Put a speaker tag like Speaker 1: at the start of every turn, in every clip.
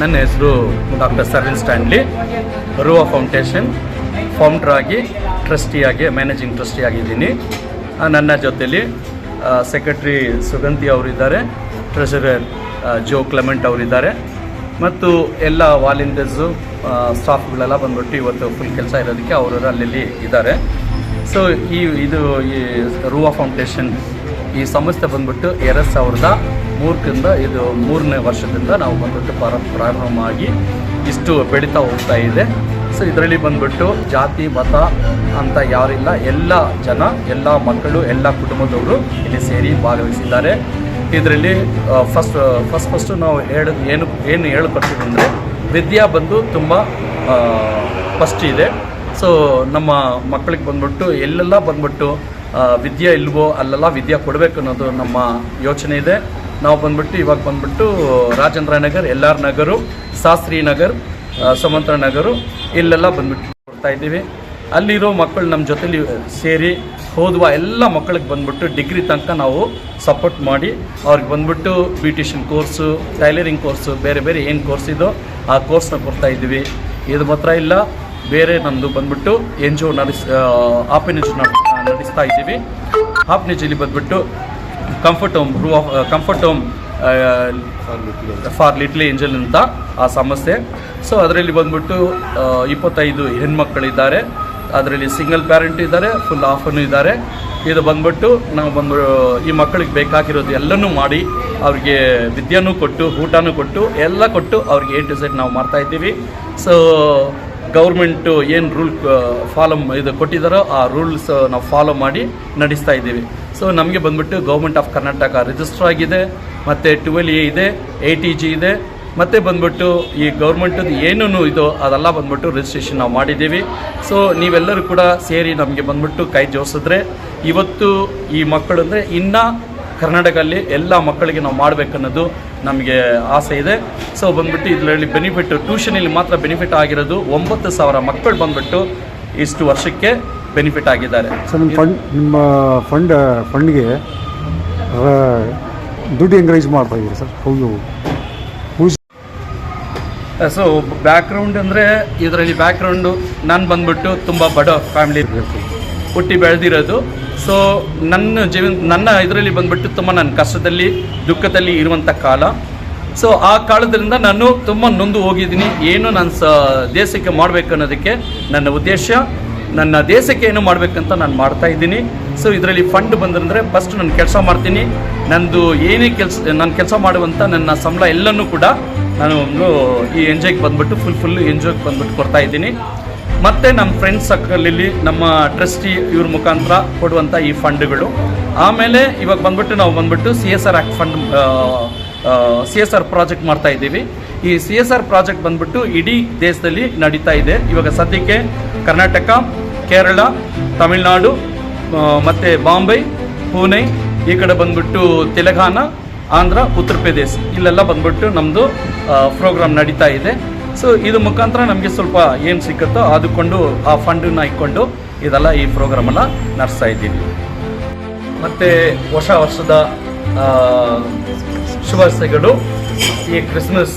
Speaker 1: ನನ್ನ ಹೆಸರು doctor Sarvin Stanley, Ruva foundation, founder ಆಗಿ ಟ್ರಸ್ಟಿಯಾಗಿ, ಮ್ಯಾನೇಜಿಂಗ್ ಟ್ರಸ್ಟಿ ಆಗಿದ್ದೀನಿ. ನನ್ನ ಜೊತೆಲಿ ಸೆಕ್ರೆಟ್ರಿ ಸುಗಂತಿ ಅವರಿದ್ದಾರೆ ಟ್ರೆಷರರ್ ಜೋ ಕ್ಲೆಮೆಂಟ್ ಅವರಿದ್ದಾರೆ. ಮತ್ತು ಎಲ್ಲ ವಾಲಂಟಿಯರ್ಸು ಸ್ಟಾಫ್ಗಳೆಲ್ಲ ಬಂದ್ಬಿಟ್ಟು ಇವತ್ತು ಫುಲ್ ಕೆಲಸ ಇರೋದಕ್ಕೆ ಅವರು ಅಲ್ಲಿ ಇದ್ದಾರೆ. ಸೊ ಈ, ಇದು ಈ ರೂವಾ ಫೌಂಡೇಶನ್ ಈ ಸಂಸ್ಥೆ ಬಂದ್ಬಿಟ್ಟು ಎರಡು ಸಾವಿರದ ಮೂರಕ್ಕಿಂದ ಇದು ಮೂರನೇ ವರ್ಷದಿಂದ ನಾವು ಬಂದ್ಬಿಟ್ಟು ಪ್ರಾರ- ಪ್ರಾರಂಭವಾಗಿ ಇಷ್ಟು ಬೆಳೀತಾ ಹೋಗ್ತಾ ಇದೆ. ಸೊ ಇದರಲ್ಲಿ ಬಂದ್ಬಿಟ್ಟು ಜಾತಿ, ಮತ ಅಂತ ಯಾರಿಲ್ಲ, ಎಲ್ಲ ಜನ, ಎಲ್ಲ ಮಕ್ಕಳು, ಎಲ್ಲ ಕುಟುಂಬದವರು ಇಲ್ಲಿ ಸೇರಿ ಭಾಗವಹಿಸಿದ್ದಾರೆ. ಇದರಲ್ಲಿ ಫಸ್ಟ್ ಫಸ್ಟ್ ಫಸ್ಟು ನಾವು ಹೇಳ ಏನು ಏನು ಹೇಳ್ಕೊಡ್ತೀವಿ ಅಂದರೆ, ವಿದ್ಯಾ ಬಂದು ತುಂಬ ಫಸ್ಟ್ ಇದೆ. ಸೊ ನಮ್ಮ ಮಕ್ಕಳಿಗೆ ಬಂದ್ಬಿಟ್ಟು ಎಲ್ಲೆಲ್ಲ ಬಂದ್ಬಿಟ್ಟು ವಿದ್ಯೆ ಇಲ್ವೋ ಅಲ್ಲೆಲ್ಲ ವಿದ್ಯೆ ಕೊಡಬೇಕು ಅನ್ನೋದು ನಮ್ಮ ಯೋಚನೆ ಇದೆ. ನಾವು ಬಂದ್ಬಿಟ್ಟು ಇವಾಗ ಬಂದ್ಬಿಟ್ಟು ರಾಜೇಂದ್ರ ನಗರ್, ಎಲ್ ಆರ್ ನಗರು ಶಾಸ್ತ್ರಿ ನಗರ್ ಸಮಂತ್ರ ನಗರು ಇಲ್ಲೆಲ್ಲ ಬಂದ್ಬಿಟ್ಟು ಕೊಡ್ತಾ ಇದ್ದೀವಿ. ಅಲ್ಲಿರೋ ಮಕ್ಕಳು ನಮ್ಮ ಜೊತೇಲಿ ಸೇರಿ ಓದುವ ಎಲ್ಲ ಮಕ್ಕಳಿಗೆ ಬಂದ್ಬಿಟ್ಟು ಡಿಗ್ರಿ ತನಕ ನಾವು ಸಪೋರ್ಟ್ ಮಾಡಿ, ಅವ್ರಿಗೆ ಬಂದ್ಬಿಟ್ಟು ಬ್ಯೂಟಿಷಿಯನ್ ಕೋರ್ಸು, ಟೈಲರಿಂಗ್ ಕೋರ್ಸು, ಬೇರೆ ಬೇರೆ ಏನು ಕೋರ್ಸ್ ಇದೋ ಆ ಕೋರ್ಸ್ನ ಕೊಡ್ತಾ ಇದ್ದೀವಿ. ಇದು ಮಾತ್ರ ಇಲ್ಲ, ಬೇರೆ ನಮ್ಮದು ಬಂದ್ಬಿಟ್ಟು ಎನ್ ಜಿ ಒ ನಡೆಸ್ ಆಪರೇಷನ್ ನಡೆಸ್ತಾ ಇದ್ದೀವಿ. ಆಪ್ನೇಜಲ್ಲಿ ಬಂದ್ಬಿಟ್ಟು ಕಂಫರ್ಟ್ ಹೋಮ್ ರೂ of comfort home for little angel ಅಂತ ಆ ಸಮಸ್ಯೆ ಸೊ ಅದರಲ್ಲಿ ಬಂದ್ಬಿಟ್ಟು ಇಪ್ಪತ್ತೈದು ಹೆಣ್ಮಕ್ಕಳಿದ್ದಾರೆ ಅದರಲ್ಲಿ ಸಿಂಗಲ್ ಪ್ಯಾರೆಂಟ್ ಇದ್ದಾರೆ ಫುಲ್ ಆಫನು ಇದ್ದಾರೆ. ಇದು ಬಂದ್ಬಿಟ್ಟು ನಾವು ಬಂದು, ಈ ಮಕ್ಕಳಿಗೆ ಬೇಕಾಗಿರೋದು ಎಲ್ಲನೂ ಮಾಡಿ ಅವ್ರಿಗೆ ವಿದ್ಯೆನೂ ಕೊಟ್ಟು, ಊಟನೂ ಕೊಟ್ಟು, ಎಲ್ಲ ಕೊಟ್ಟು ಅವ್ರಿಗೆ ಏನ್ ಟು ಸೆಟ್ ನಾವು ಮಾಡ್ತಾ ಇದ್ದೀವಿ. ಸೊ ಗೌರ್ಮೆಂಟು ಏನು ರೂಲ್ ಫಾಲೋ ಇದು ಕೊಟ್ಟಿದ್ದಾರೋ ಆ ರೂಲ್ಸ್ ನಾವು ಫಾಲೋ ಮಾಡಿ ನಡೆಸ್ತಾ ಇದ್ದೀವಿ. ಸೊ ನಮಗೆ ಬಂದ್ಬಿಟ್ಟು ಗೌರ್ಮೆಂಟ್ ಆಫ್ ಕರ್ನಾಟಕ ರಿಜಿಸ್ಟರ್ ಆಗಿದೆ, ಮತ್ತು ಟ್ವೆಲ್ ಎ ಇದೆ ಎ ಟಿ ಜಿ ಇದೆ, ಮತ್ತು ಬಂದ್ಬಿಟ್ಟು ಈ ಗೌರ್ಮೆಂಟದ್ದು ಏನೂ ಇದೋ, ಅದೆಲ್ಲ ಬಂದ್ಬಿಟ್ಟು ರಿಜಿಸ್ಟ್ರೇಷನ್ ನಾವು ಮಾಡಿದ್ದೀವಿ. ಸೊ ನೀವೆಲ್ಲರೂ ಕೂಡ ಸೇರಿ ನಮಗೆ ಬಂದ್ಬಿಟ್ಟು ಕೈ ಜೋಡಿಸಿದ್ರೆ ಇವತ್ತು ಈ ಮಕ್ಕಳು ಅಂದರೆ ಇನ್ನೂ ಕರ್ನಾಟಕದಲ್ಲಿ ಎಲ್ಲ ಮಕ್ಕಳಿಗೆ ನಾವು ಮಾಡಬೇಕನ್ನೋದು ನಮಗೆ ಆಸೆ ಇದೆ. ಸೊ ಬಂದ್ಬಿಟ್ಟು ಇದರಲ್ಲಿ ಬೆನಿಫಿಟ್ ಟ್ಯೂಷನಲ್ಲಿ ಮಾತ್ರ ಬೆನಿಫಿಟ್ ಆಗಿರೋದು ಒಂಬತ್ತು ಸಾವಿರ ಮಕ್ಕಳು ಬಂದ್ಬಿಟ್ಟು ಇಷ್ಟು ವರ್ಷಕ್ಕೆ ಬೆನಿಫಿಟ್ ಆಗಿದ್ದಾರೆ.
Speaker 2: ಸರ್ ನಿಮ್ಮ ಫಂಡ್ ನಿಮ್ಮ ಫಂಡ್ ಫಂಡ್ಗೆ ದುಡ್ಡು ಎನ್ಕರೇಜ್ ರೈಸ್ ಮಾಡ್ತಾ ಇದ್ದೀರಿ ಸರ್? ಹೌದು
Speaker 1: ಸೊ ಬ್ಯಾಕ್ಗ್ರೌಂಡ್ ಅಂದರೆ ಇದರಲ್ಲಿ ಬ್ಯಾಕ್ಗ್ರೌಂಡು ನಾನು ಬಂದ್ಬಿಟ್ಟು ತುಂಬ ಬಡ ಫ್ಯಾಮಿಲಿ ಹುಟ್ಟಿ ಬೆಳೆದಿರೋದು. ಸೊ ನನ್ನ ಜೀವನ, ನನ್ನ ಇದರಲ್ಲಿ ಬಂದ್ಬಿಟ್ಟು ತುಂಬ ನನ್ನ ಕಷ್ಟದಲ್ಲಿ, ದುಃಖದಲ್ಲಿ ಇರುವಂಥ ಕಾಲ. ಸೊ ಆ ಕಾಲದಿಂದ ನಾನು ತುಂಬ ನೊಂದು ಹೋಗಿದ್ದೀನಿ. ಏನು ನಾನು ಸ, ದೇಶಕ್ಕೆ ಮಾಡಬೇಕು ಅನ್ನೋದಕ್ಕೆ ನನ್ನ ಉದ್ದೇಶ. ನನ್ನ ದೇಶಕ್ಕೆ ಏನು ಮಾಡಬೇಕಂತ ನಾನು ಮಾಡ್ತಾ ಇದ್ದೀನಿ. ಸೊ ಇದರಲ್ಲಿ ಫಂಡ್ ಬಂದಂದರೆ ಫಸ್ಟ್ ನಾನು ಕೆಲಸ ಮಾಡ್ತೀನಿ. ನಂದು ಏನೇ ಕೆಲಸ, ನಾನು ಕೆಲಸ ಮಾಡುವಂಥ ನನ್ನ ಸಂಬಳ ಎಲ್ಲನೂ ಕೂಡ ನಾನು ಒಂದು ಈ ಎಂಜಾಯ್ಗೆ ಬಂದ್ಬಿಟ್ಟು ಫುಲ್ ಫುಲ್ ಎಂಜಾಯ್ಗೆ ಬಂದ್ಬಿಟ್ಟು ಕೊಡ್ತಾ ಇದ್ದೀನಿ. ಮತ್ತು ನಮ್ಮ ಫ್ರೆಂಡ್ಸ್ ಸರ್ಕಲಲ್ಲಿ ನಮ್ಮ ಟ್ರಸ್ಟಿ ಇವ್ರ ಮುಖಾಂತರ ಕೊಡುವಂಥ ಈ ಫಂಡ್ಗಳು ಆಮೇಲೆ ಇವಾಗ ಬಂದ್ಬಿಟ್ಟು ನಾವು ಬಂದ್ಬಿಟ್ಟು C S R act fund C S R project ಮಾಡ್ತಾ ಇದ್ದೀವಿ. ಈ ಸಿ ಎಸ್ ಆರ್ ಪ್ರಾಜೆಕ್ಟ್ ಬಂದ್ಬಿಟ್ಟು ಇಡೀ ದೇಶದಲ್ಲಿ ನಡೀತಾ ಇದೆ. ಇವಾಗ ಸದ್ಯಕ್ಕೆ ಕರ್ನಾಟಕ, ಕೇರಳ, ತಮಿಳುನಾಡು ಮತ್ತು ಬಾಂಬೆ, ಪುಣೆ, ಈ ಕಡೆ ಬಂದ್ಬಿಟ್ಟು ತೆಲಂಗಾಣ, ಆಂಧ್ರ, ಉತ್ತರ ಪ್ರದೇಶ್ ಇಲ್ಲೆಲ್ಲ ಬಂದ್ಬಿಟ್ಟು ನಮ್ಮದು ಪ್ರೋಗ್ರಾಮ್ ನಡೀತಾ ಇದೆ. ಸೊ ಇದು ಮುಖಾಂತರ ನಮಗೆ ಸ್ವಲ್ಪ ಏನು ಸಿಕ್ಕುತ್ತೋ ಅದಕ್ಕೊಂಡು ಆ ಫಂಡನ್ನ ಇಟ್ಕೊಂಡು ಇದೆಲ್ಲ ಈ ಪ್ರೋಗ್ರಾಮನ್ನು ನಡೆಸ್ತಾ ಇದ್ದೀವಿ. ಮತ್ತು ಹೊಸ ವರ್ಷದ ಶುಭಾಶಯಗಳು. ಈ ಕ್ರಿಸ್ಮಸ್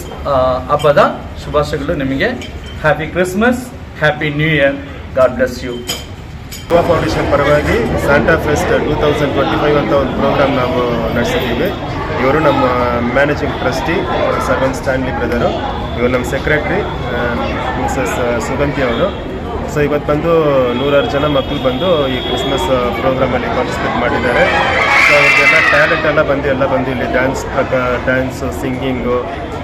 Speaker 1: ಹಬ್ಬದ ಶುಭಾಶಯಗಳು ನಿಮಗೆ. Happy Christmas happy new year god bless you
Speaker 3: Goa foundation ಪರವಾಗಿ Santa fest two thousand twenty five ಅಂತ ಒಂದು ಪ್ರೋಗ್ರಾಮ್ ನಾವು ನಡೆಸಿದ್ದೀವಿ ಇವರು ನಮ್ಮ managing trustee Sarvan Stanley brother ಇವರು ನಮ್ಮ ಸೆಕ್ರೆಟ್ರಿ ಮಿಸಸ್ ಸುಗಂತಿ ಅವರು. ಸೊ ಇವತ್ತು ಬಂದು ನೂರಾರು ಜನ ಮಕ್ಕಳು ಬಂದು ಈ ಕ್ರಿಸ್ಮಸ್ ಪ್ರೋಗ್ರಾಮಲ್ಲಿ ಪಾರ್ಟಿಸಿಪೇಟ್ ಮಾಡಿದ್ದಾರೆ. ಸೊ ಅವ್ರಿಗೆಲ್ಲ ಟ್ಯಾಲೆಂಟ್ ಎಲ್ಲ ಬಂದು ಎಲ್ಲ ಬಂದು ಇಲ್ಲಿ ಡ್ಯಾನ್ಸ್ ಡ್ಯಾನ್ಸು ಸಿಂಗಿಂಗು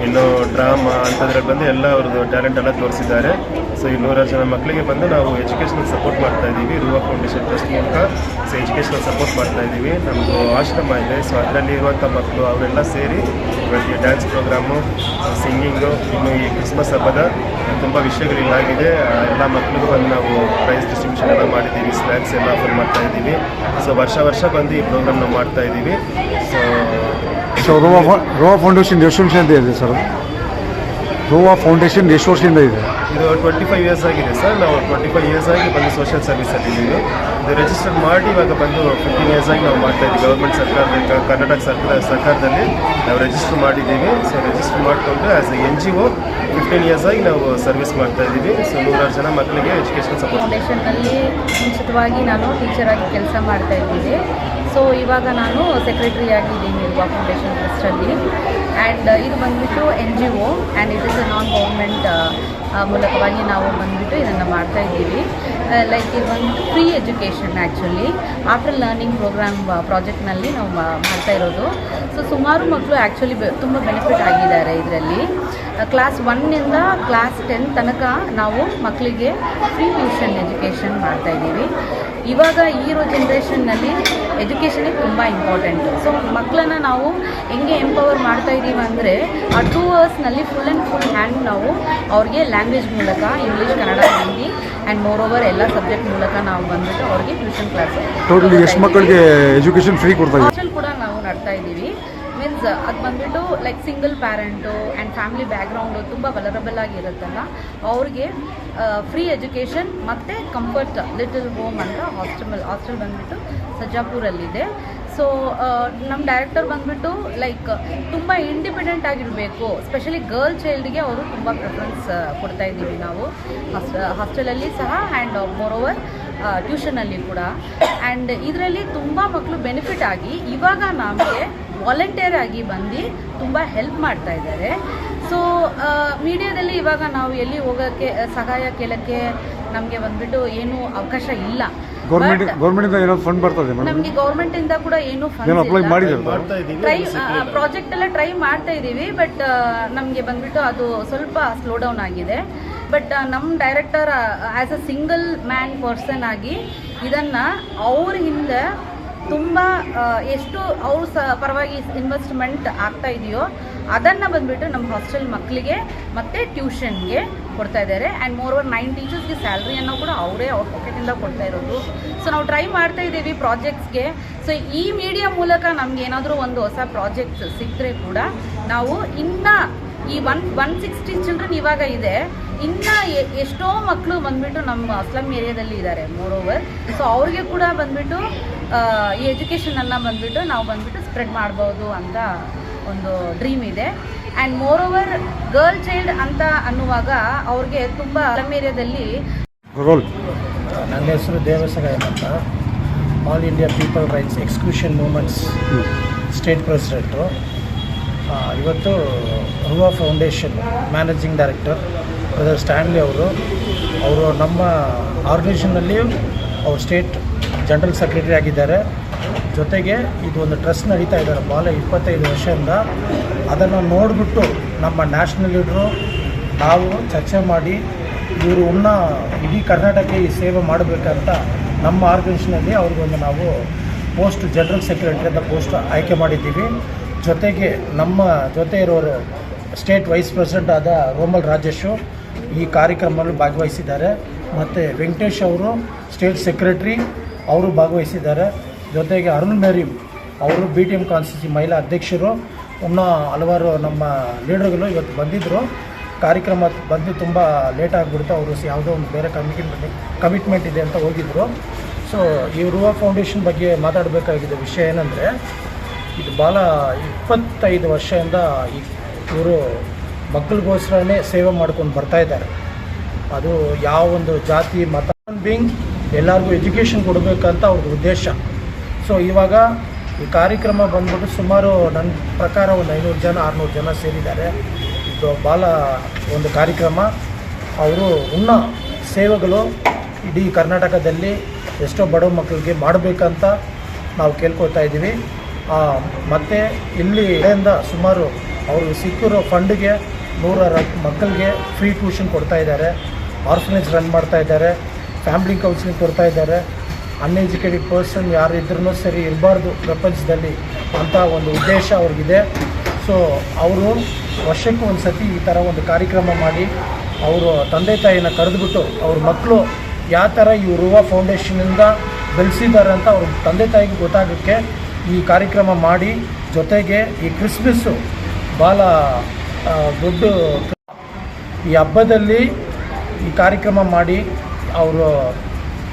Speaker 3: ಇನ್ನು ಡ್ರಾಮಾ ಅಂಥದ್ರಲ್ಲಿ ಬಂದು ಎಲ್ಲ ಅವ್ರದ್ದು ಟ್ಯಾಲೆಂಟ್ ಎಲ್ಲ ತೋರಿಸಿದ್ದಾರೆ. ಸೊ ಇನ್ನೂರಾರು ನೂರಾರು ಜನ ಮಕ್ಕಳಿಗೆ ಬಂದು ನಾವು ಎಜುಕೇಷನಲ್ ಸಪೋರ್ಟ್ ಮಾಡ್ತಾ ಇದ್ದೀವಿ. ರೂವಾ ಫೌಂಡೇಶನ್ ಟ್ರಸ್ಟ್ ಮೂಲಕ ಸೊ ಎಜುಕೇಷನಲ್ ಸಪೋರ್ಟ್ ಮಾಡ್ತಾ ಇದ್ದೀವಿ. ನಮ್ಮದು ಆಶ್ರಮ ಇದೆ. ಸೊ ಅದರಲ್ಲಿ ಇರುವಂಥ ಮಕ್ಕಳು ಅವರೆಲ್ಲ ಸೇರಿ ಇವತ್ತಿಗೆ ಡ್ಯಾನ್ಸ್ ಪ್ರೋಗ್ರಾಮು, ಸಿಂಗಿಂಗು, ಇನ್ನು ಈ ಕ್ರಿಸ್ಮಸ್ ಹಬ್ಬದ ತುಂಬ ವಿಷಯಗಳು ಇಲ್ಲಾಗಿದೆ ಎಲ್ಲ ಮಕ್ಕಳಿಗೂ ಬಂದು ನಾವು ಪ್ರೈಸ್ ಡಿಸ್ಟ್ರಿಬ್ಯೂಷನ್ ಎಲ್ಲ ಮಾಡಿದ್ದೀವಿ. ಸ್ನ್ಯಾಕ್ಸ್ ಎಲ್ಲ ಆಫರ್ ಮಾಡ್ತಾ ಇದ್ದೀವಿ. ಸೊ ವರ್ಷ ವರ್ಷ ಬಂದು ಈ ಪ್ರೋಗ್ರಾಮ್ ನಾವು ಮಾಡ್ತಾ ಇದ್ದೀವಿ. So
Speaker 2: so Rova Rova foundation ಎಷ್ಟು ವರ್ಷದಿಂದ ಇದೆ ಸರ್? ರೋವಾ ಫೌಂಡೇಶನ್ ಎಷ್ಟು ವರ್ಷದಿಂದ ಇದೆ?
Speaker 3: ಇದು ಟ್ವೆಂಟಿ ಫೈವ್ ಇಯರ್ಸ್ ಆಗಿದೆ ಸರ್. ನಾವು ಟ್ವೆಂಟಿ ಫೈವ್ ಇಯರ್ಸ್ ಆಗಿ ಬಂದು ಸೋಷಿಯಲ್ ಸರ್ವಿಸಲ್ಲಿ ಇದ್ದೀವಿ ಇದು ರಿಜಿಸ್ಟರ್ ಮಾಡಿ ಇವಾಗ ಬಂದು ಫಿಫ್ಟೀನ್ ಇಯರ್ಸ್ ಆಗಿ ನಾವು ಮಾಡ್ತಾ ಇದ್ದೀವಿ. ಗೌರ್ಮೆಂಟ್ ಸರ್ಕಾರ, ಕರ್ನಾಟಕ ಸರ್ಕಾರ, ಸರ್ಕಾರದಲ್ಲಿ ನಾವು ರಿಜಿಸ್ಟರ್ ಮಾಡಿದ್ದೀವಿ. ಸೊ ರಿಜಿಸ್ಟರ್ ಮಾಡಿಕೊಂಡು as a N G O fifteen years ಆಗಿ ನಾವು ಸರ್ವಿಸ್ ಮಾಡ್ತಾ ಇದ್ದೀವಿ. ಸೊ ನೂರಾರು ಜನ ಮಕ್ಕಳಿಗೆ ಎಜುಕೇಷನ್ ಸಪೋರ್ಟ್
Speaker 4: ಫೌಂಡೇಶನ್ನಲ್ಲಿ ಮುಂಚಿತವಾಗಿ ನಾನು ಟೀಚರ್ ಆಗಿ ಕೆಲಸ ಮಾಡ್ತಾ ಇದ್ದೀನಿ. ಸೊ ಇವಾಗ ನಾನು ಸೆಕ್ರೆಟರಿ ಆಗಿದ್ದೀನಿ ಯುವ ಫೌಂಡೇಶನ್ ಟ್ರಸ್ಟಲ್ಲಿ ಆ್ಯಂಡ್ ಇದು ಬಂದ್ಬಿಟ್ಟು N G O and it is a non government ಮೂಲಕವಾಗಿ ನಾವು ಬಂದ್ಬಿಟ್ಟು ಇದನ್ನು ಮಾಡ್ತಾ ಇದ್ದೀವಿ. ಲೈಕ್ ಇದು ಒಂದು free education actually after learning programme ಪ್ರಾಜೆಕ್ಟ್ನಲ್ಲಿ ನಾವು ಮಾಡ್ತಾ ಇರೋದು. ಸೊ ಸುಮಾರು ಮಕ್ಕಳು ಆ್ಯಕ್ಚುಲಿ ತುಂಬ ಬೆನಿಫಿಟ್ ಆಗಿದ್ದಾರೆ ಇದರಲ್ಲಿ. ಕ್ಲಾಸ್ ಒನ್ನಿಂದ ಕ್ಲಾಸ್ ಟೆನ್ ತನಕ ನಾವು ಮಕ್ಕಳಿಗೆ ಫ್ರೀ ಟ್ಯೂಷನ್ ಎಜುಕೇಷನ್ ಮಾಡ್ತಾ ಇದ್ದೀವಿ. ಇವಾಗ ಈರೋ ಜನ್ರೇಷನ್ನಲ್ಲಿ ಎಜುಕೇಷನಿಗೆ ತುಂಬ ಇಂಪಾರ್ಟೆಂಟ್ ಸೊ ಮಕ್ಕಳನ್ನ ನಾವು ಹೆಂಗೆ ಎಂಪವರ್ ಮಾಡ್ತಾ ಇದ್ದೀವಿ ಅಂದರೆ ಆ ಟೂ ಅವರ್ಸ್ನಲ್ಲಿ ಫುಲ್ ಆ್ಯಂಡ್ ಫುಲ್ ಹ್ಯಾಂಡ್ ನಾವು ಅವ್ರಿಗೆ ಲ್ಯಾಂಗ್ವೇಜ್ ಮೂಲಕ English Kannada Hindi and more over ಎಲ್ಲ ಸಬ್ಜೆಕ್ಟ್ ಮೂಲಕ ನಾವು ಬಂದ್ಬಿಟ್ಟು ಅವ್ರಿಗೆ ಟ್ಯೂಷನ್ ಕ್ಲಾಸ್
Speaker 2: ಟೋಟಲಿ ಎಷ್ಟು ಮಕ್ಕಳಿಗೆ ಎಜುಕೇಷನ್ ಫ್ರೀ ಕೊಡ್ತಾ
Speaker 4: ಕೂಡ ನಾವು ನಡ್ತಾ ಇದ್ದೀವಿ ಮೀನ್ಸ್ ಅದು ಬಂದ್ಬಿಟ್ಟು like single parent and family background ತುಂಬ ವಲರಬಲ್ ಆಗಿರುತ್ತಲ್ಲ, ಅವ್ರಿಗೆ ಫ್ರೀ ಎಜುಕೇಷನ್ ಮತ್ತು ಕಂಫರ್ಟ್ ಲಿಟಲ್ ಹೋಮ್ ಅಂತ ಹಾಸ್ಟೆಲ್ ಹಾಸ್ಟೆಲ್ ಬಂದ್ಬಿಟ್ಟು ಸಜ್ಜಾಪುರಲ್ಲಿದೆ. ಸೊ ನಮ್ಮ ಡೈರೆಕ್ಟರ್ ಬಂದ್ಬಿಟ್ಟು ಲೈಕ್ ತುಂಬ ಇಂಡಿಪೆಂಡೆಂಟ್ ಆಗಿರಬೇಕು ಸ್ಪೆಷಲಿ ಗರ್ಲ್ ಚೈಲ್ಡ್ಗೆ ಅವರು ತುಂಬ ಪ್ರಿಫರೆನ್ಸ್ ಕೊಡ್ತಾ ಇದ್ದೀವಿ ನಾವು. ಹಾಸ್ಟ್ ಹಾಸ್ಟೆಲಲ್ಲಿ ಸಹ ಆ್ಯಂಡ್ ಮೋರ್ ಓವರ್ ಟ್ಯೂಷನಲ್ಲಿ ಕೂಡ. ಆ್ಯಂಡ್ ಇದರಲ್ಲಿ ತುಂಬ ಮಕ್ಕಳು ಬೆನಿಫಿಟ್ ಆಗಿ, ಇವಾಗ ನಮಗೆ ವಾಲಂಟಿಯರ್ ಆಗಿ ಬಂದು ತುಂಬ ಹೆಲ್ಪ್ ಮಾಡ್ತಾ ಇದ್ದಾರೆ. ಸೊ ಮೀಡಿಯಾದಲ್ಲಿ ಇವಾಗ ನಾವು ಎಲ್ಲಿ ಹೋಗೋಕ್ಕೆ ಸಹಾಯ ಕೇಳೋಕ್ಕೆ ನಮಗೆ ಬಂದ್ಬಿಟ್ಟು ಏನೂ ಅವಕಾಶ ಇಲ್ಲ.
Speaker 2: ಗೌರ್ಮೆಂಟ್ ಫಂಡ್ ಬರ್ತದೆ
Speaker 4: ನಮಗೆ ಗೌರ್ಮೆಂಟಿಂದ ಕೂಡ ಏನೂ ಟ್ರೈ ಪ್ರಾಜೆಕ್ಟ್ ಎಲ್ಲ ಟ್ರೈ ಮಾಡ್ತಾ ಇದ್ದೀವಿ ಬಟ್ ನಮಗೆ ಬಂದ್ಬಿಟ್ಟು ಅದು ಸ್ವಲ್ಪ ಸ್ಲೋ ಡೌನ್ ಆಗಿದೆ. ಬಟ್ ನಮ್ಮ director as a single man person ಆಗಿ ಇದನ್ನ ಅವ್ರ ಹಿಂದೆ ತುಂಬ ಎಷ್ಟು ಅವ್ರ ಸ, ಪರವಾಗಿ ಇನ್ವೆಸ್ಟ್ಮೆಂಟ್ ಆಗ್ತಾ ಇದೆಯೋ ಅದನ್ನು ಬಂದುಬಿಟ್ಟು ನಮ್ಮ ಹಾಸ್ಟೆಲ್ ಮಕ್ಕಳಿಗೆ ಮತ್ತು ಟ್ಯೂಷನ್ಗೆ ಕೊಡ್ತಾ ಇದ್ದಾರೆ. ಆ್ಯಂಡ್ ಮೋರ್ ಓವರ್ ನೈನ್ ಟೀಚರ್ಸ್ಗೆ ಸ್ಯಾಲ್ರಿಯನ್ನು ಕೂಡ ಅವರೇ ಅವ್ರ ಪಾಕೆಟಿಂದ ಕೊಡ್ತಾ ಇರೋದು. ಸೊ ನಾವು ಟ್ರೈ ಮಾಡ್ತಾ ಇದ್ದೀವಿ ಪ್ರಾಜೆಕ್ಟ್ಸ್ಗೆ ಸೊ ಈ ಮೀಡಿಯಾ ಮೂಲಕ ನಮ್ಗೆ ಏನಾದರೂ ಒಂದು ಹೊಸ ಪ್ರಾಜೆಕ್ಟ್ಸ್ ಸಿಕ್ಕರೆ ಕೂಡ ನಾವು ಇನ್ನು ಈ ಒನ್ ಒನ್ ಸಿಕ್ಸ್ಟಿ ಚಿಲ್ಡ್ರನ್ ಇವಾಗ ಇದೆ. ಇನ್ನು ಎಷ್ಟೋ ಮಕ್ಕಳು ಬಂದ್ಬಿಟ್ಟು ನಮ್ಮ ಅಸ್ಲಂ ಏರಿಯಾದಲ್ಲಿ ಇದ್ದಾರೆ. ಮೋರ್ ಓವರ್ ಸೊ ಅವ್ರಿಗೆ ಕೂಡ ಬಂದ್ಬಿಟ್ಟು ಈ ಎಜುಕೇಷನನ್ನು ಬಂದ್ಬಿಟ್ಟು ನಾವು ಬಂದ್ಬಿಟ್ಟು ಸ್ಪ್ರೆಡ್ ಮಾಡ್ಬೋದು ಅಂತ ಒಂದು ಡ್ರೀಮ್ ಇದೆ. And more over girl child ಅಂತ ಅನ್ನುವಾಗ ಅವ್ರಿಗೆ ತುಂಬ ಸ್ಲಮ್ ಏರಿಯಾದಲ್ಲಿ
Speaker 2: ರೋಲ್.
Speaker 5: ನನ್ನ ಹೆಸರು ದೇವಸಗಾಯ ಅಂತ. All India people rights execution movements state president ಆ, ಇವತ್ತು Ruva foundation managing director brother Stanley ಅವರು ಅವರು ನಮ್ಮ ಆರ್ಗನೈಸೇಷನ್ನಲ್ಲಿ ಅವ್ರ ಸ್ಟೇಟ್ ಜನರಲ್ ಸೆಕ್ರೆಟರಿ ಆಗಿದ್ದಾರೆ. ಜೊತೆಗೆ ಇದು ಒಂದು ಟ್ರಸ್ಟ್ ನಡೀತಾ ಇದ್ದಾರೆ ಬಾಲ ಇಪ್ಪತ್ತೈದು ವರ್ಷದಿಂದ. ಅದನ್ನು ನೋಡಿಬಿಟ್ಟು ನಮ್ಮ ನ್ಯಾಷನಲ್ ಲೀಡ್ರು ನಾವು ಚರ್ಚೆ ಮಾಡಿ ಇವರು ಉನ್ನ ಇಡೀ ಕರ್ನಾಟಕಕ್ಕೆ ಈ ಸೇವೆ ಮಾಡಬೇಕಂತ ನಮ್ಮ ಆರ್ಗನೈಸೇಷನಲ್ಲಿ ಅವ್ರಿಗೊಂದು ನಾವು ಪೋಸ್ಟ್ ಜನರಲ್ ಸೆಕ್ರೆಟರಿ ಅಂತ ಪೋಸ್ಟ್ ಆಯ್ಕೆ ಮಾಡಿದ್ದೀವಿ. ಜೊತೆಗೆ ನಮ್ಮ ಜೊತೆ ಇರೋರು ಸ್ಟೇಟ್ ವೈಸ್ ಪ್ರೆಸಿಡೆಂಟ್ ಆದ ರೋಮಲ್ ರಾಜೇಶು ಈ ಕಾರ್ಯಕ್ರಮದಲ್ಲಿ ಭಾಗವಹಿಸಿದ್ದಾರೆ. ಮತ್ತು ವೆಂಕಟೇಶ್ ಅವರು ಸ್ಟೇಟ್ ಸೆಕ್ರೆಟ್ರಿ ಅವರು ಭಾಗವಹಿಸಿದ್ದಾರೆ. ಜೊತೆಗೆ ಅರುಣ್ ಮೇರಿಮ್ ಅವರು ಬಿ ಟಿ ಎಂ ಕಾನ್ಸ್ಟಿಟ್ಯೂನ್ಸಿ ಮಹಿಳಾ ಅಧ್ಯಕ್ಷರು. ಇನ್ನೂ ಹಲವಾರು ನಮ್ಮ ಲೀಡರ್ಗಳು ಇವತ್ತು ಬಂದಿದ್ದರು ಕಾರ್ಯಕ್ರಮ ಬಂದು ತುಂಬ ಲೇಟ್ ಆಗಿಬಿಡ್ತು. ಅವರು ಯಾವುದೋ ಒಂದು ಬೇರೆ ಕಮಿಟ್ಮೆಂಟ್ ಕಮಿಟ್ಮೆಂಟ್ ಇದೆ ಅಂತ ಹೋಗಿದ್ದರು ಸೊ ಈ ರುವ ಫೌಂಡೇಶನ್ ಬಗ್ಗೆ ಮಾತಾಡಬೇಕಾಗಿದ್ದ ವಿಷಯ ಏನಂದರೆ, ಇದು ಭಾಳ ಇಪ್ಪತ್ತೈದು ವರ್ಷದಿಂದ ಇವರು ಮಕ್ಕಳಿಗೋಸ್ಕರನೇ ಸೇವೆ ಮಾಡ್ಕೊಂಡು ಬರ್ತಾ ಇದ್ದಾರೆ. ಅದು ಯಾವ ಒಂದು ಜಾತಿ, ಮತ ಬೀಂಗ್ ಎಲ್ಲರಿಗೂ ಎಜುಕೇಷನ್ ಕೊಡಬೇಕಂತ ಅವ್ರ ಉದ್ದೇಶ. ಸೊ ಇವಾಗ ಈ ಕಾರ್ಯಕ್ರಮ ಬಂದ್ಬಿಟ್ಟು ಸುಮಾರು ನನ್ನ ಪ್ರಕಾರ ಒಂದು ಐನೂರು ಜನ, ಆರುನೂರು ಜನ ಸೇರಿದ್ದಾರೆ. ಇದು ಭಾಳ ಒಂದು ಕಾರ್ಯಕ್ರಮ. ಅವರು ಉನ್ನ ಸೇವೆಗಳು ಇಡೀ ಕರ್ನಾಟಕದಲ್ಲಿ ಎಷ್ಟೋ ಬಡ ಮಕ್ಕಳಿಗೆ ಮಾಡಬೇಕಂತ ನಾವು ಕೇಳ್ಕೊತಾ ಇದ್ದೀವಿ. ಮತ್ತು ಇಲ್ಲಿ ಇದರಿಂದ ಸುಮಾರು ಅವರು ಸಿಕ್ಕಿರೋ ಫಂಡ್ಗೆ ನೂರಾರು ಮಕ್ಕಳಿಗೆ ಫ್ರೀ ಟ್ಯೂಷನ್ ಕೊಡ್ತಾ ಇದ್ದಾರೆ. ಆರ್ಫನೇಜ್ ರನ್ ಮಾಡ್ತಾ ಇದ್ದಾರೆ. ಫ್ಯಾಮಿಲಿ ಕೌನ್ಸಿಲಿಂಗ್ ಕೊಡ್ತಾ ಇದ್ದಾರೆ. ಅನ್ಎಜುಕೇಟೆಡ್ ಪರ್ಸನ್ ಯಾರು ಇದ್ರೂ ಸರಿ ಇರಬಾರ್ದು ಪ್ರಪಂಚದಲ್ಲಿ ಅಂತ ಒಂದು ಉದ್ದೇಶ ಅವ್ರಿಗಿದೆ. ಸೊ ಅವರು ವರ್ಷಕ್ಕೆ ಒಂದು ಸತಿ ಈ ಥರ ಒಂದು ಕಾರ್ಯಕ್ರಮ ಮಾಡಿ, ಅವರು ತಂದೆ ತಾಯಿನ ಕರೆದುಬಿಟ್ಟು ಅವ್ರ ಮಕ್ಕಳು ಯಾವ ಥರ ರುವ ಫೌಂಡೇಶನಿಂದ ಬೆಳೆಸಿದ್ದಾರೆ ಅಂತ ಅವ್ರ ತಂದೆ ತಾಯಿಗೆ ಗೊತ್ತಾಗೋಕ್ಕೆ ಈ ಕಾರ್ಯಕ್ರಮ ಮಾಡಿ, ಜೊತೆಗೆ ಈ ಕ್ರಿಸ್ಮಸ್ಸು ಭಾಳ ದೊಡ್ಡ ಈ ಹಬ್ಬದಲ್ಲಿ ಈ ಕಾರ್ಯಕ್ರಮ ಮಾಡಿ ಅವರು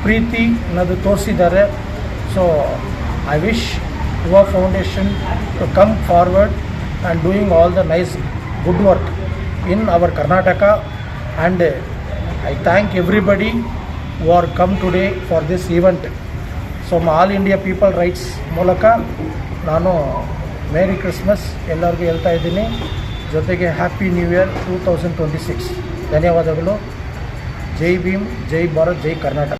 Speaker 5: ಪ್ರೀತಿ ಅನ್ನೋದು ತೋರಿಸಿದ್ದಾರೆ. So I wish Yuva foundation to come forward and doing all the nice good work in our Karnataka and I thank everybody who are come today for this event so all India people rights ಮೂಲಕ ನಾನು merry Christmas ಎಲ್ಲರಿಗೂ ಹೇಳ್ತಾ ಇದ್ದೀನಿ. ಜೊತೆಗೆ happy new year two thousand twenty six ಧನ್ಯವಾದಗಳು. ಜೈ ಭೀಮ್ ಜೈ ಭಾರತ್ ಜೈ ಕರ್ನಾಟಕ